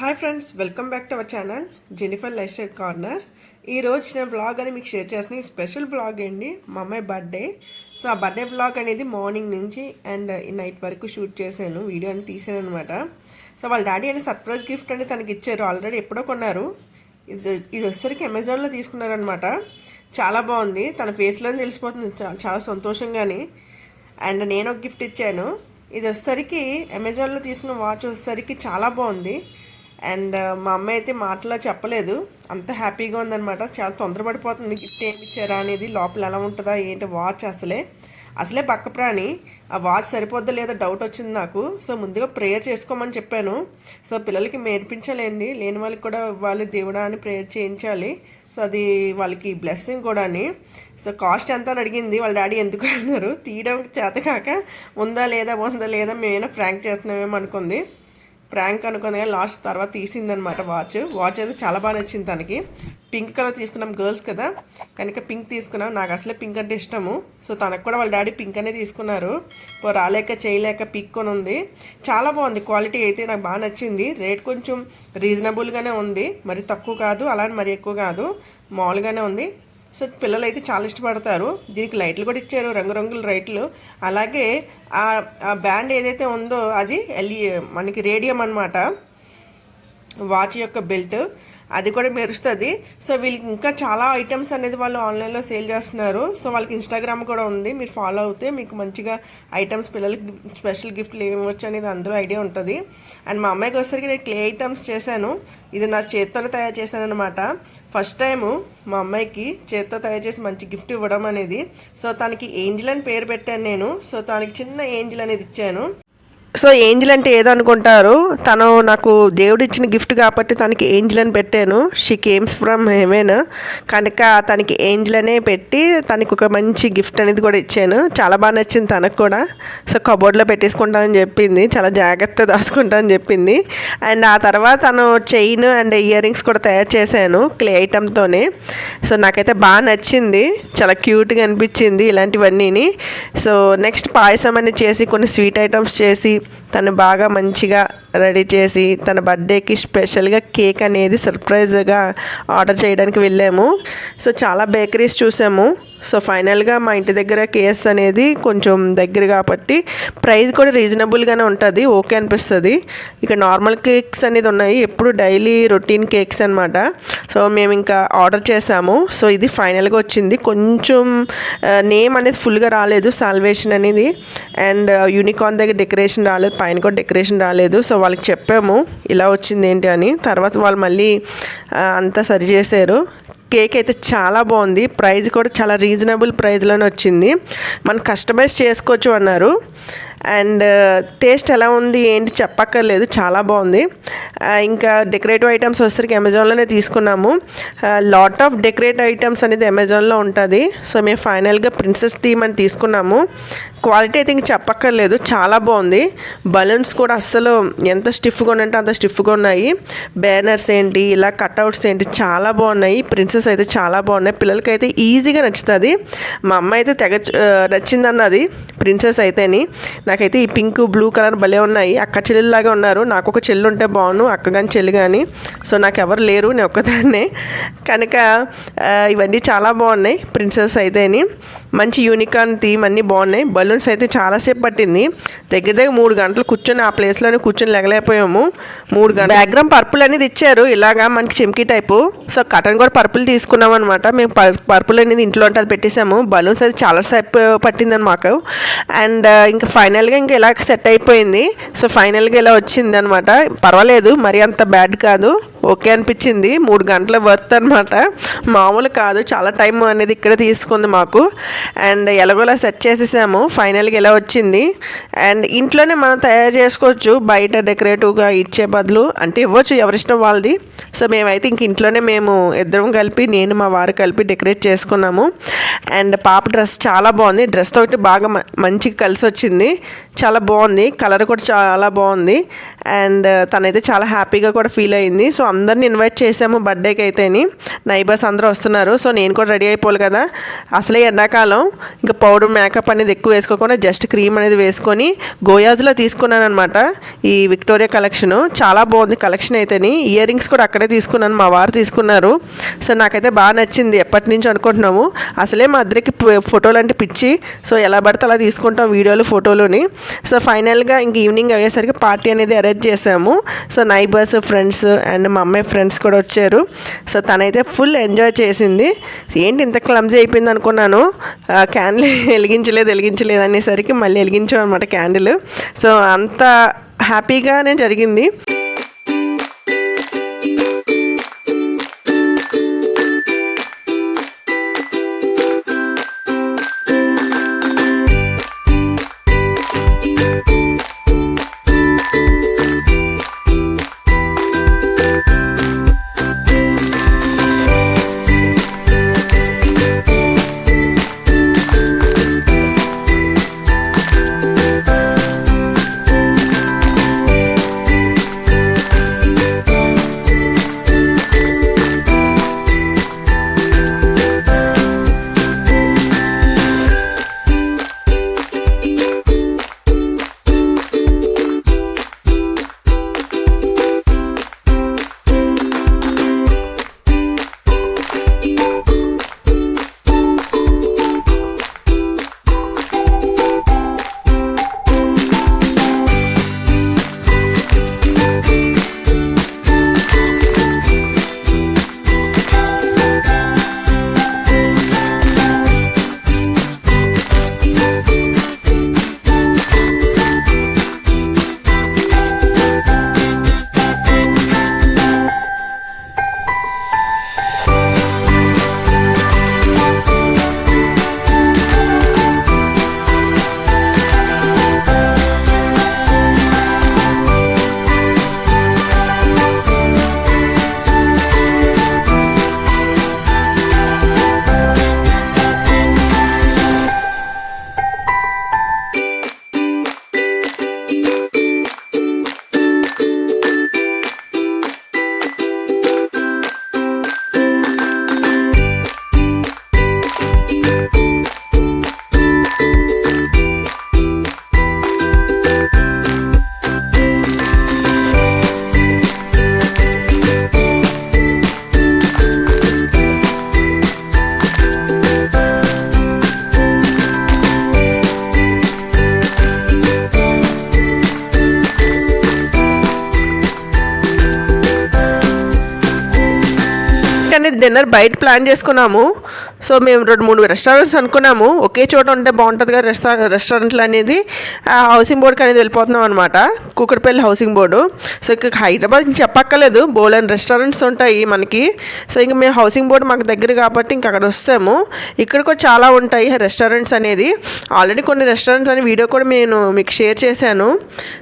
Hi friends welcome back to our channel Jennifer life style corner ఈరోజు నేను blog అని మీకు షేర్ చేసిన స్పెషల్ బ్లాగ్ అండి మా అమ్మాయి బర్త్డే సో ఆ బర్త్డే బ్లాగ్ అనేది మార్నింగ్ నుంచి అండ్ uh, ఈ నైట్ వరకు షూట్ చేశాను వీడియో అని తీసాను అనమాట సో వాళ్ళ డాడీ అని సర్ప్రైజ్ గిఫ్ట్ అని తనకి ఇచ్చారు ఆల్రెడీ ఎప్పుడో కొన్నారు. ఇది ఇది వచ్చేసరికి అమెజాన్లో తీసుకున్నారనమాట చాలా బాగుంది తన ఫేస్లో తెలిసిపోతుంది చాలా చాలా అండ్ నేను ఒక గిఫ్ట్ ఇచ్చాను. ఇది వచ్చేసరికి అమెజాన్లో తీసుకున్న వాచ్ వచ్చేసరికి చాలా బాగుంది. అండ్ మా అమ్మ అయితే మాటలో చెప్పలేదు. అంత హ్యాపీగా ఉందనమాట చాలా తొందరపడిపోతుంది. గిఫ్ట్ ఏమి ఇచ్చారా అనేది లోపల ఎలా ఉంటుందా ఏంటి వాచ్ అసలే? అసలే పక్క ప్రాణి ఆ వాచ్ సరిపోద్దా లేదా డౌట్ వచ్చింది నాకు. సో ముందుగా ప్రేయర్ చేసుకోమని చెప్పాను. సో పిల్లలకి నేర్పించాలండి. లేని వాళ్ళకి కూడా ఇవ్వాలి. దేవుడా అని ప్రేయర్ చేయించాలి. సో అది వాళ్ళకి బ్లెస్సింగ్ కూడా అని. సో కాస్ట్ ఎంత అని అడిగింది. వాళ్ళ డాడీ ఎందుకు అన్నారు. తీయడం చేత కాక ఉందా లేదా ఉందా లేదా మేమైనా ఫ్రాంక్ చేస్తున్నామేమో అనుకుంది. ప్రాంక్ అనుకుంది కానీ లాస్ట్ తర్వాత తీసిందనమాట వాచ్. వాచ్ అయితే చాలా బాగా నచ్చింది తనకి. పింక్ కలర్ తీసుకున్నాం గర్ల్స్ కదా. కనుక పింక్ తీసుకున్నాం. నాకు అసలే పింక్ అంటే ఇష్టము. సో తనకు కూడా వాళ్ళ డాడీ పింక్ అనే తీసుకున్నారు. రాలేక చేయలేక పిక్కొని ఉంది. చాలా బాగుంది. క్వాలిటీ అయితే నాకు బాగా నచ్చింది. రేట్ కొంచెం రీజనబుల్గానే ఉంది. మరి తక్కువ కాదు. అలానే మరి ఎక్కువ కాదు. మామూలుగానే ఉంది. సో పిల్లలు అయితే చాలా ఇష్టపడతారు. దీనికి లైట్లు కూడా ఇచ్చారు రంగురంగుల లైట్లు. అలాగే ఆ బ్యాండ్ ఏదైతే ఉందో అది ఎల్ఈ మనకి రేడియం అనమాట వాచ్ యొక్క బెల్ట్. అది కూడా మెరుస్తుంది. సో వీళ్ళకి ఇంకా చాలా ఐటమ్స్ అనేది వాళ్ళు ఆన్లైన్లో సేల్ చేస్తున్నారు. సో వాళ్ళకి ఇన్స్టాగ్రామ్ కూడా ఉంది. మీరు ఫాలో అవుతే మీకు మంచిగా ఐటమ్స్ పిల్లలకి స్పెషల్ గిఫ్ట్లు ఇవ్వచ్చు అనేది అందరూ ఐడియా ఉంటుంది. అండ్ మా అమ్మాయికి వచ్చేసరికి నేను క్లే ఐటమ్స్ చేశాను. ఇది నా చేత్తోనే తయారు చేశాను అనమాట ఫస్ట్ టైము మా అమ్మాయికి చేత్తో తయారు చేసి మంచి గిఫ్ట్ ఇవ్వడం అనేది. సో తనకి ఏంజిల్ అని పేరు పెట్టాను నేను. సో తనకి చిన్న ఏంజిల్ అనేది ఇచ్చాను. సో ఏంజిల్ అంటే ఏదో అనుకుంటారు తను నాకు దేవుడు ఇచ్చిన గిఫ్ట్ కాబట్టి తనకి ఏంజిల్ అని పెట్టాను. షీ కేమ్స్ ఫ్రమ్ హెవెన్ కనుక తనకి ఏంజిల్ అనే పెట్టి తనకి ఒక మంచి గిఫ్ట్ అనేది కూడా ఇచ్చాను. చాలా బాగా నచ్చింది తనకు కూడా. సో కబోర్డ్లో పెట్టేసుకుంటానని చెప్పింది. చాలా జాగ్రత్త దాచుకుంటానని చెప్పింది. అండ్ ఆ తర్వాత తను చైన్ అండ్ ఇయర్ రింగ్స్ కూడా తయారు చేశాను క్లే ఐటమ్తోనే సో నాకైతే బాగా నచ్చింది. చాలా క్యూట్గా అనిపించింది ఇలాంటివన్నీని. సో నెక్స్ట్ పాయసం అనేది చేసి కొన్ని స్వీట్ ఐటమ్స్ చేసి తను బాగా మంచిగా రెడీ చేసి తన బర్త్డేకి స్పెషల్గా కేక్ అనేది సర్ప్రైజ్గా ఆర్డర్ చేయడానికి వెళ్ళాము. సో చాలా బేకరీస్ చూసాము. సో ఫైనల్గా మా ఇంటి దగ్గర కేఎస్ అనేది కొంచెం దగ్గర కాబట్టి ప్రైస్ కూడా రీజనబుల్గానే ఉంటుంది ఓకే అనిపిస్తుంది. ఇక నార్మల్ కేక్స్ అనేది ఉన్నాయి ఎప్పుడు డైలీ రొటీన్ కేక్స్ అనమాట సో మేము ఇంకా ఆర్డర్ చేసాము. సో ఇది ఫైనల్గా వచ్చింది. కొంచెం నేమ్ అనేది ఫుల్గా రాలేదు సాల్వేషన్ అనేది. అండ్ యూనికార్న్ దగ్గర డెకరేషన్ రాలేదు పైన కూడా డెకరేషన్ రాలేదు. సో వాళ్ళకి చెప్పాము ఇలా వచ్చింది ఏంటి అని. తర్వాత వాళ్ళు మళ్ళీ అంతా సరి చేశారు కేక్ అయితే చాలా బాగుంది. ప్రైస్ కూడా చాలా రీజనబుల్ ప్రైస్లోనే వచ్చింది. మనం కస్టమైజ్ చేసుకోవచ్చు అన్నారు. అండ్ uh, టేస్ట్ ఎలా ఉంది ఏంటి చెప్పక్కర్లేదు చాలా బాగుంది. Uh, ఇంకా డెకరేటివ్ ఐటమ్స్ వచ్చేసరికి అమెజాన్లోనే తీసుకున్నాము. లాట్ ఆఫ్ డెకరేటివ్ ఐటమ్స్ అనేది అమెజాన్లో ఉంటుంది. సో మేము ఫైనల్గా ప్రిన్సెస్ థీమ్ అని తీసుకున్నాము. క్వాలిటీ అయితే ఇంక చెప్పక్కర్లేదు చాలా బాగుంది. బలూన్స్ కూడా అస్సలు ఎంత స్టిఫ్గా ఉన్నట్టు అంత స్టిఫ్గా ఉన్నాయి. బ్యానర్స్ ఏంటి ఇలా కట్అవుట్స్ ఏంటి చాలా బాగున్నాయి. ప్రిన్సెస్ అయితే చాలా బాగున్నాయి. పిల్లలకి అయితే ఈజీగా నచ్చుతుంది. మా అమ్మ అయితే తెగ uh, నచ్చిందన్నది ప్రిన్సెస్ అయితేని. నాకైతే ఈ పింక్ బ్లూ కలర్ భలే ఉన్నాయి. అక్క చెల్లెల్లాగా ఉన్నారు. నాకు ఒక చెల్లి ఉంటే బాగును అక్క కానీ చెల్లి కానీ సో నాకు ఎవరు లేరు నేను ఒక్కదాన్నే. కనుక ఇవన్నీ చాలా బాగున్నాయి ప్రిన్సెస్ అయితేని. మంచి యూనికార్న్ థీమ్ అన్నీ బాగున్నాయి. బలూన్స్ అయితే చాలాసేపు పట్టింది. దగ్గర దగ్గర మూడు గంటలు కూర్చొని ఆ ప్లేస్లోనే కూర్చొని లెగలేకపోయాము. మూడు గంటలు. బ్యాక్గ్రౌండ్ పర్పుల్ అనేది ఇచ్చారు. ఇలాగా మనకి చెంకి టైపు. సో కటన్ కూడా పర్పుల్ తీసుకున్నాం అనమాట మేము పర్పుల్ అనేది ఇంట్లో ఉంటే అది పెట్టేసాము. బలూన్స్ అయితే చాలా సేపు పట్టిందని మాకు. అండ్ ఇంకా ఫైనల్గా ఇంకా ఇలా సెట్ అయిపోయింది. సో ఫైనల్గా ఇలా వచ్చింది అనమాట పర్వాలేదు మరి అంత బ్యాడ్ కాదు. ఓకే అనిపించింది. మూడు గంటల వర్త్ అనమాట మామూలు కాదు. చాలా టైం అనేది ఇక్కడ తీసుకుంది మాకు. అండ్ ఎలాగోలా సెట్ చేసేసాము. ఫైనల్గా ఇలా వచ్చింది. అండ్ ఇంట్లోనే మనం తయారు చేసుకోవచ్చు. బయట డెకరేటివ్గా ఇచ్చే బదులు. అంటే ఇవ్వచ్చు. ఎవరిష్టం వాళ్ళది. సో మేమైతే ఇంక ఇంట్లోనే మేము ఇద్దరం కలిపి నేను మా వారు కలిపి డెకరేట్ చేసుకున్నాము. అండ్ పాప డ్రెస్ చాలా బాగుంది. డ్రెస్ ఒకటి బాగా మంచిగా కలిసి వచ్చింది. చాలా బాగుంది. కలర్ కూడా చాలా బాగుంది. అండ్ తనైతే చాలా హ్యాపీగా కూడా ఫీల్ అయింది. సో అందరిని ఇన్వైట్ చేసాము బర్త్డేకి అయితేని. నైబర్స్ అందరూ వస్తున్నారు. సో నేను కూడా రెడీ అయిపోవాలి కదా. అసలే ఎండాకాలం. ఇంకా పౌడర్ మేకప్ అనేది ఎక్కువ వేసుకోకుండా జస్ట్ క్రీమ్ అనేది వేసుకొని గోయాజ్లో తీసుకున్నాను అనమాట ఈ విక్టోరియా కలెక్షన్ చాలా బాగుంది కలెక్షన్ అయితేని. ఇయర్ రింగ్స్ కూడా అక్కడే తీసుకున్నాను. మా వారు తీసుకున్నారు. సో నాకైతే బాగా నచ్చింది. ఎప్పటి నుంచి అనుకుంటున్నాము? అసలే మా ఇద్దరికి ఫోటోలు అంటే పిచ్చి. సో ఎలా పడితే అలా తీసుకుంటాం వీడియోలు ఫోటోలుని. సో ఫైనల్గా ఇంక ఈవినింగ్ అయ్యేసరికి పార్టీ అనేది అరేంజ్ చేసాము సో నైబర్స్ ఫ్రెండ్స్ అండ్ మా అమ్మాయి ఫ్రెండ్స్ కూడా వచ్చారు. సో తనైతే ఫుల్ ఎంజాయ్ చేసింది. ఏంటి ఇంత క్లమ్జీ అయిపోయింది అనుకున్నాను. క్యాండిల్ వెలిగించలేదు వెలిగించలేదు అనేసరికి మళ్ళీ వెలిగించాం అనమాట క్యాండిల్. సో అంత హ్యాపీగానే జరిగింది. డిన్నర్ బయట ప్లాన్ చేసుకున్నాము. సో మేము రెండు మూడు రెస్టారెంట్స్ అనుకున్నాము. ఒకే చోట ఉంటే బాగుంటుంది కదా రెస్టా రెస్టారెంట్లు అనేది. హౌసింగ్ బోర్డ్కి అనేది వెళ్ళిపోతున్నాం అనమాట కుక్కడపల్లి హౌసింగ్ బోర్డు. సో ఇక హైదరాబాద్ నుంచి చెప్పక్కర్లేదు. బోలెన్ రెస్టారెంట్స్ ఉంటాయి మనకి. సో ఇంక మేము హౌసింగ్ బోర్డు మాకు దగ్గర కాబట్టి ఇంక అక్కడ వస్తాము. ఇక్కడ కూడా చాలా ఉంటాయి రెస్టారెంట్స్ అనేది. ఆల్రెడీ కొన్ని రెస్టారెంట్స్ అనే వీడియో కూడా నేను మీకు షేర్ చేశాను.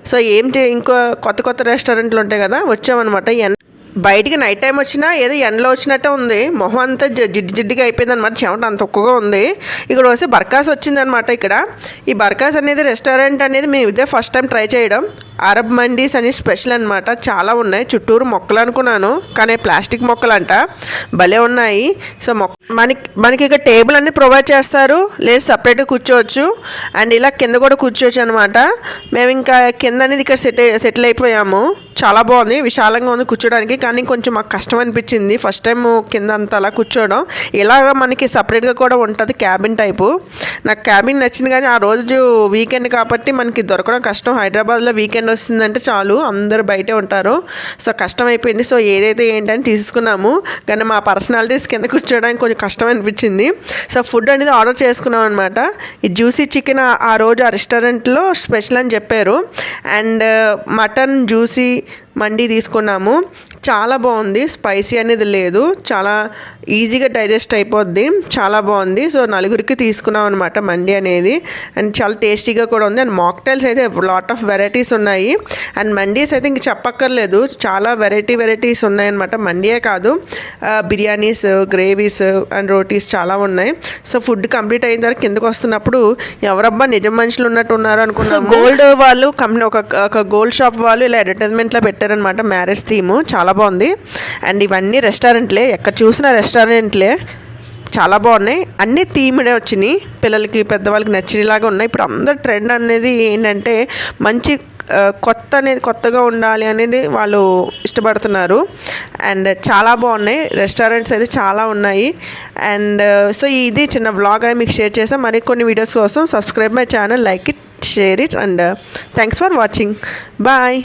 సో ఏం చే- ఇంకో కొత్త కొత్త రెస్టారెంట్లు ఉంటాయి కదా వచ్చామన్నమాట. ఎన్ బయటికి నైట్ టైం వచ్చినా ఏదో ఎండలో వచ్చినట్టే ఉంది. మొహం అంతా జి- జిడ్డు జిడ్డుగా అయిపోయింది అనమాట చెమట అంత ఒక్కగా ఉంది. ఇక్కడ వస్తే బర్కాస్ వచ్చిందనమాట ఇక్కడ. ఈ బర్కాస్ అనేది రెస్టారెంట్ అనేది మేము ఇదే ఫస్ట్ టైం ట్రై చేయడం. అరబ్ మండీస్ అని స్పెషల్ అనమాట చాలా ఉన్నాయి. చుట్టూరు మొక్కలు అనుకున్నాను. కానీ ప్లాస్టిక్ మొక్కలు అంట భలే ఉన్నాయి. సో మొక్క మనకి మనకి ఇక టేబుల్ అన్ని ప్రొవైడ్ చేస్తారు. లేదు సపరేట్గా కూర్చోవచ్చు. అండ్ ఇలా కింద కూడా కూర్చోవచ్చు అనమాట మేము ఇంకా కింద అనేది ఇక్కడ సెట్ సెటిల్ అయిపోయాము. చాలా బాగుంది. విశాలంగా ఉంది కూర్చోడానికి. కానీ కొంచెం మాకు కష్టం అనిపించింది. ఫస్ట్ టైం కింద అంత అలా కూర్చోవడం. ఇలాగ మనకి సపరేట్గా కూడా ఉంటుంది క్యాబిన్ టైపు. నాకు క్యాబిన్ నచ్చింది కానీ ఆ రోజు వీకెండ్ కాబట్టి మనకి దొరకడం కష్టం. హైదరాబాద్లో వీకెండ్ వస్తుందంటే చాలు అందరూ బయటే ఉంటారు. సో కష్టం అయిపోయింది సో ఏదైతే ఏంటని తీసుకున్నాము. కానీ మా పర్సనాలిటీస్ కింద కూర్చోడానికి కొంచెం కష్టం అనిపించింది సో ఫుడ్ అనేది ఆర్డర్ చేసుకున్నాం అనమాట ఈ జ్యూసీ చికెన్ ఆ రోజు ఆ రెస్టారెంట్లో స్పెషల్ అని చెప్పారు. అండ్ మటన్ జ్యూసీ మండి తీసుకున్నాము. చాలా బాగుంది. స్పైసీ అనేది లేదు. చాలా ఈజీగా డైజెస్ట్ అయిపోద్ది. చాలా బాగుంది. సో నలుగురికి తీసుకున్నాం అనమాట మండి అనేది. అండ్ చాలా టేస్టీగా కూడా ఉంది. అండ్ మాక్టైల్స్ అయితే లాట్ ఆఫ్ వెరైటీస్ ఉన్నాయి. అండ్ మండీస్ అయితే ఇంక చెప్పక్కర్లేదు. చాలా వెరైటీ వెరైటీస్ ఉన్నాయన్నమాట మండియే కాదు. బిర్యానీస్ గ్రేవీస్ అండ్ రోటీస్ చాలా ఉన్నాయి. సో ఫుడ్ కంప్లీట్ అయిన తర్వాత కిందకు వస్తున్నప్పుడు ఎవరబ్బా నిజం మనుషులు ఉన్నట్టు ఉన్నారు అనుకున్నాం గోల్డ్ వాళ్ళు కంపెనీ ఒక ఒక గోల్డ్ షాప్ వాళ్ళు ఇలా అడ్వర్టైజ్మెంట్లో పెట్టారనమాట మ్యారేజ్ థీమ్. చాలా బాగుంది. అండ్ ఇవన్నీ రెస్టారెంట్లే. ఎక్కడ చూసినా రెస్టారెంట్లే. చాలా బాగున్నాయి. అన్నీ థీమ్డే వచ్చినాయి. పిల్లలకి పెద్దవాళ్ళకి నచ్చినలాగా ఉన్నాయి. ఇప్పుడు అందరు ట్రెండ్ అనేది ఏంటంటే మంచి కొత్త అనేది కొత్తగా ఉండాలి అనేది వాళ్ళు ఇష్టపడుతున్నారు. అండ్ చాలా బాగున్నాయి. రెస్టారెంట్స్ అయితే చాలా ఉన్నాయి. అండ్ సో ఇది చిన్న వ్లాగ్ అనేది మీకు షేర్ చేసాం మరి కొన్ని వీడియోస్ కోసం subscribe my channel like it share it. And thanks for watching. Bye.